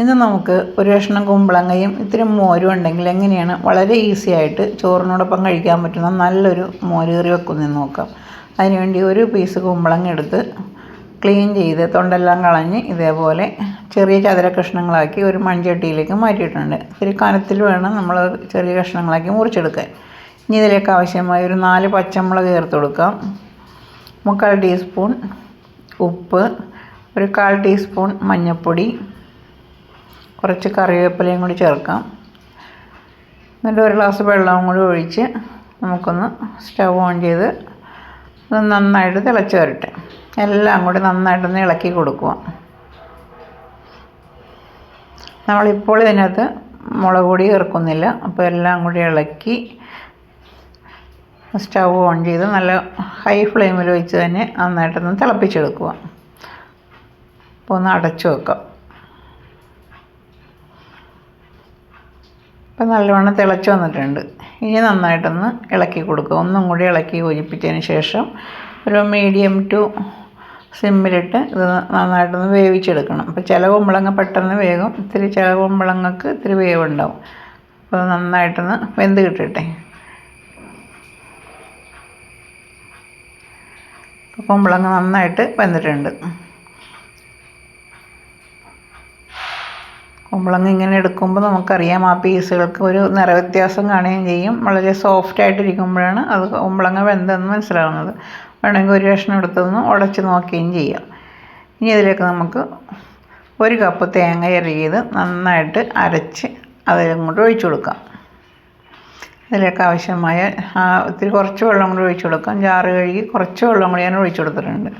ഇന്ന് നമുക്ക് ഒരു കഷ്ണം കുമ്പളങ്ങയും ഇത്തിരി മോരും ഉണ്ടെങ്കിൽ എങ്ങനെയാണ്? വളരെ ഈസി ആയിട്ട് ചോറിനോടൊപ്പം കഴിക്കാൻ പറ്റുന്ന നല്ലൊരു മോര് കറി വെക്കുന്നതെന്ന് നോക്കാം. അതിനുവേണ്ടി ഒരു പീസ് കുമ്പളങ്ങ എടുത്ത് ക്ലീൻ ചെയ്ത് തൊണ്ടെല്ലാം കളഞ്ഞ് ഇതേപോലെ ചെറിയ ചതുര കഷ്ണങ്ങളാക്കി ഒരു മൺചട്ടിയിലേക്ക് മാറ്റിയിട്ടുണ്ട്. ഇത്തിരി കനത്തിൽ വേണം നമ്മൾ ചെറിയ കഷ്ണങ്ങളാക്കി മുറിച്ചെടുക്കാൻ. ഇനി ഇതിലേക്ക് ആവശ്യമായ ഒരു നാല് പച്ചമുളക് ചേർത്ത് കൊടുക്കാം. മുക്കാൽ ടീസ്പൂൺ ഉപ്പ് ഒരു കാൽ ടീസ്പൂൺ മഞ്ഞൾപ്പൊടി കുറച്ച് കറിവേപ്പിലയും കൂടി ചേർക്കാം. എന്നിട്ട് ഒരു ഗ്ലാസ് വെള്ളവും കൂടി ഒഴിച്ച് നമുക്കൊന്ന് സ്റ്റവ് ഓൺ ചെയ്ത് അത് നന്നായിട്ട് തിളച്ച് വരട്ടെ. എല്ലാം കൂടി നന്നായിട്ടൊന്ന് ഇളക്കി കൊടുക്കുക. നമ്മളിപ്പോൾ ഇതിനകത്ത് മുളക് പൊടി ചേർക്കുന്നില്ല. അപ്പോൾ എല്ലാം കൂടി ഇളക്കി സ്റ്റവ് ഓൺ ചെയ്ത് നല്ല ഹൈ ഫ്ലെയിമിൽ വെച്ച് തന്നെ നന്നായിട്ടൊന്ന് തിളപ്പിച്ചെടുക്കുക. അപ്പോൾ ഒന്ന് അടച്ചു വെക്കാം. ഇപ്പം നല്ലവണ്ണം തിളച്ച് വന്നിട്ടുണ്ട്. ഇനി നന്നായിട്ടൊന്ന് ഇളക്കി കൊടുക്കുക. ഒന്നും കൂടി ഇളക്കി യോജിപ്പിച്ചതിന് ശേഷം ഒരു മീഡിയം ടു സിമ്മിലിട്ട് ഇത് നന്നായിട്ടൊന്ന് വേവിച്ചെടുക്കണം. അപ്പോൾ ചില കുമ്പളങ്ങ പെട്ടെന്ന് വേകും ഇത്തിരി ചില കുമ്പളങ്ങക്ക് ഇത്തിരി വേവുണ്ടാവും. അപ്പോൾ നന്നായിട്ടൊന്ന് വെന്ത് കിട്ടട്ടെ. കുമ്പളങ്ങ നന്നായിട്ട് വെന്തിട്ടുണ്ട്. കുമ്പളങ്ങ ഇങ്ങനെ എടുക്കുമ്പോൾ നമുക്കറിയാം ആ പീസുകൾക്ക് ഒരു നിറവ്യത്യാസം കാണുകയും ചെയ്യും. വളരെ സോഫ്റ്റ് ആയിട്ടിരിക്കുമ്പോഴാണ് അത് കുമ്പളങ്ങ വെന്തെന്ന് മനസ്സിലാവുന്നത് വേണമെങ്കിൽ ഒരു കഷ്ണം എടുത്തതെന്ന് ഉടച്ച് നോക്കുകയും ചെയ്യാം. ഇനി ഇതിലേക്ക് നമുക്ക് ഒരു കപ്പ് തേങ്ങ ഇറങ്ങിയത് നന്നായിട്ട് അരച്ച് അതിലങ്ങോട്ട് ഒഴിച്ചു കൊടുക്കാം. ഇതിലേക്ക് ആവശ്യമായ ഇത്തിരി കുറച്ച് വെള്ളം കൂടി ഒഴിച്ചു കൊടുക്കാം. ചാറ് കഴുകി കുറച്ച് വെള്ളം കൂടി ഞാൻ ഒഴിച്ചു കൊടുത്തിട്ടുണ്ട്.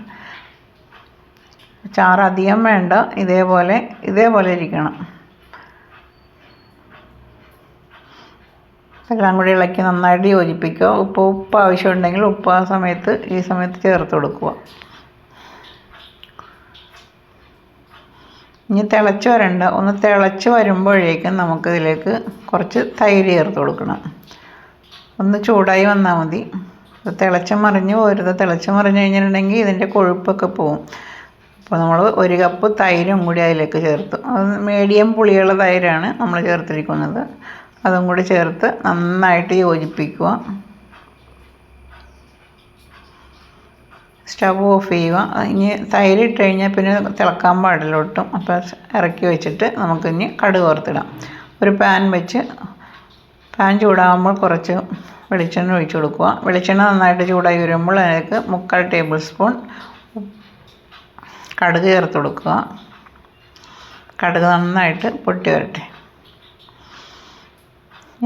ചാറ് അധികം വേണ്ട. ഇതേപോലെ ഇതേപോലെ ഇരിക്കണം. എല്ലാം കൂടി ഇളക്കി നന്നായിട്ട് യോജിപ്പിക്കുക. ഉപ്പ് ഉപ്പ് ആവശ്യമുണ്ടെങ്കിൽ ഉപ്പ് ആ സമയത്ത് ഈ സമയത്ത് ചേർത്ത് കൊടുക്കുക. ഇനി തിളച്ച് വരണ്ട. ഒന്ന് തിളച്ച് വരുമ്പോഴേക്കും നമുക്കിതിലേക്ക് കുറച്ച് തൈര് ചേർത്ത് കൊടുക്കണം. ഒന്ന് ചൂടായി വന്നാൽ മതി. തിളച്ച് മറിഞ്ഞ് പോരുത്. തിളച്ച് മറിഞ്ഞ് കഴിഞ്ഞിട്ടുണ്ടെങ്കിൽ ഇതിന്റെ കൊഴുപ്പൊക്കെ പോവും. അപ്പോൾ നമ്മൾ ഒരു കപ്പ് തൈരും കൂടി അതിലേക്ക് ചേർത്തു. അത് മീഡിയം പുളിയുള്ള തൈരാണ് നമ്മൾ ചേർത്തിരിക്കുന്നത്. അതും കൂടി ചേർത്ത് നന്നായിട്ട് യോജിപ്പിക്കുക. സ്റ്റവ് ഓഫ് ചെയ്യുക. ഇനി തൈര് ഇട്ട് കഴിഞ്ഞാൽ പിന്നെ തിളക്കാൻ പാടില്ല ഒട്ടും. അപ്പോൾ ഇറക്കി വെച്ചിട്ട് നമുക്കിനി കടുക് ഓർത്തിടാം ഒരു പാൻ വെച്ച് പാൻ ചൂടാകുമ്പോൾ കുറച്ച് വെളിച്ചെണ്ണ ഒഴിച്ചു കൊടുക്കുക. വെളിച്ചെണ്ണ നന്നായിട്ട് ചൂടായി വരുമ്പോൾ അതിലേക്ക് മുക്കാൽ ടേബിൾ സ്പൂൺ കടുക് ചേർത്ത് കൊടുക്കുക. കടുക് നന്നായിട്ട് പൊട്ടി വരട്ടെ.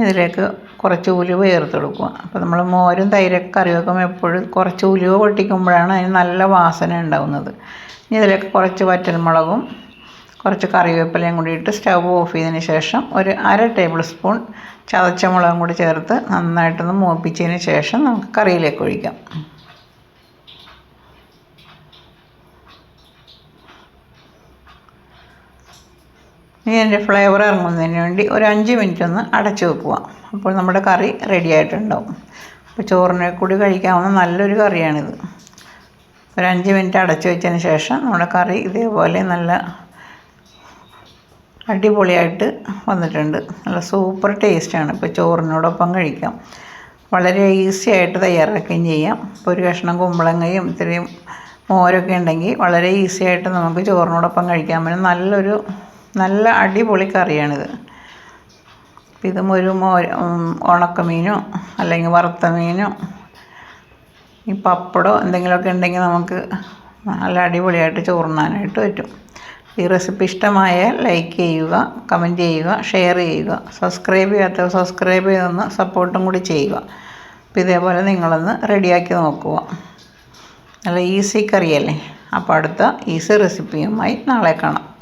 ഇതിലേക്ക് കുറച്ച് ഉലുവ ചേർത്ത് കൊടുക്കുക അപ്പോൾ നമ്മൾ മോരും തൈരൊക്കെ കറി വെക്കുമ്പോൾ എപ്പോഴും കുറച്ച് ഉലുവ പൊട്ടിക്കുമ്പോഴാണ് അതിന് നല്ല വാസന ഉണ്ടാകുന്നത് ഇനി ഇതിലേക്ക് കുറച്ച് വറ്റൽമുളകും കുറച്ച് കറിവേപ്പിലയും കൂടി ഇട്ട് സ്റ്റവ് ഓഫ് ചെയ്തതിന് ശേഷം ഒരു അര ടേബിൾ സ്പൂൺ ചതച്ച മുളകും കൂടി ചേർത്ത് നന്നായിട്ടൊന്ന് മൂപ്പിച്ചതിന് ശേഷം നമുക്ക് കറിയിലേക്ക് ഒഴിക്കാം. ഇനി അതിന്റെ ഫ്ലേവർ ഇറങ്ങുന്നതിന് വേണ്ടി ഒരു അഞ്ച് മിനിറ്റ് ഒന്ന് അടച്ച് വെക്കുക. അപ്പോൾ നമ്മുടെ കറി റെഡി ആയിട്ടുണ്ടാവും. അപ്പോൾ ചോറിനെ കൂടി കഴിക്കാവുന്ന നല്ലൊരു കറിയാണിത്. ഒരു അഞ്ച് മിനിറ്റ് അടച്ച് വെച്ചതിന് ശേഷം നമ്മുടെ കറി ഇതേപോലെ നല്ല അടിപൊളിയായിട്ട് വന്നിട്ടുണ്ട്. നല്ല സൂപ്പർ ടേസ്റ്റാണ് ഇപ്പോൾ ചോറിനോടൊപ്പം കഴിക്കാം. വളരെ ഈസി ആയിട്ട് തയ്യാറാക്കുകയും ചെയ്യാം. ഇപ്പോൾ ഒരു കഷ്ണം കുമ്പളങ്ങയും ഇത്രയും മോരൊക്കെ ഉണ്ടെങ്കിൽ വളരെ ഈസി ആയിട്ട് നമുക്ക് ചോറിനോടൊപ്പം കഴിക്കാൻ പറ്റും. നല്ലൊരു നല്ല അടിപൊളി കറിയാണിത്. ഇത് ഒരു ഉണക്ക ഉണക്കമീനോ അല്ലെങ്കിൽ വറുത്ത മീനോ ഈ പപ്പടോ എന്തെങ്കിലുമൊക്കെ ഉണ്ടെങ്കിൽ നമുക്ക് നല്ല അടിപൊളിയായിട്ട് ചോറുണ്ണാനായിട്ട് പറ്റും. ഈ റെസിപ്പി ഇഷ്ടമായാൽ ലൈക്ക് ചെയ്യുക കമന്റ് ചെയ്യുക ഷെയർ ചെയ്യുക സബ്സ്ക്രൈബ് ചെയ്യാത്ത സബ്സ്ക്രൈബ് ചെയ്തൊന്ന് സപ്പോർട്ടും കൂടി ചെയ്യുക. അപ്പോൾ ഇതേപോലെ നിങ്ങളൊന്ന് റെഡിയാക്കി നോക്കുക. നല്ല ഈസി കറിയല്ലേ? അപ്പോൾ അടുത്ത ഈസി റെസിപ്പിയുമായി നാളെ കാണാം.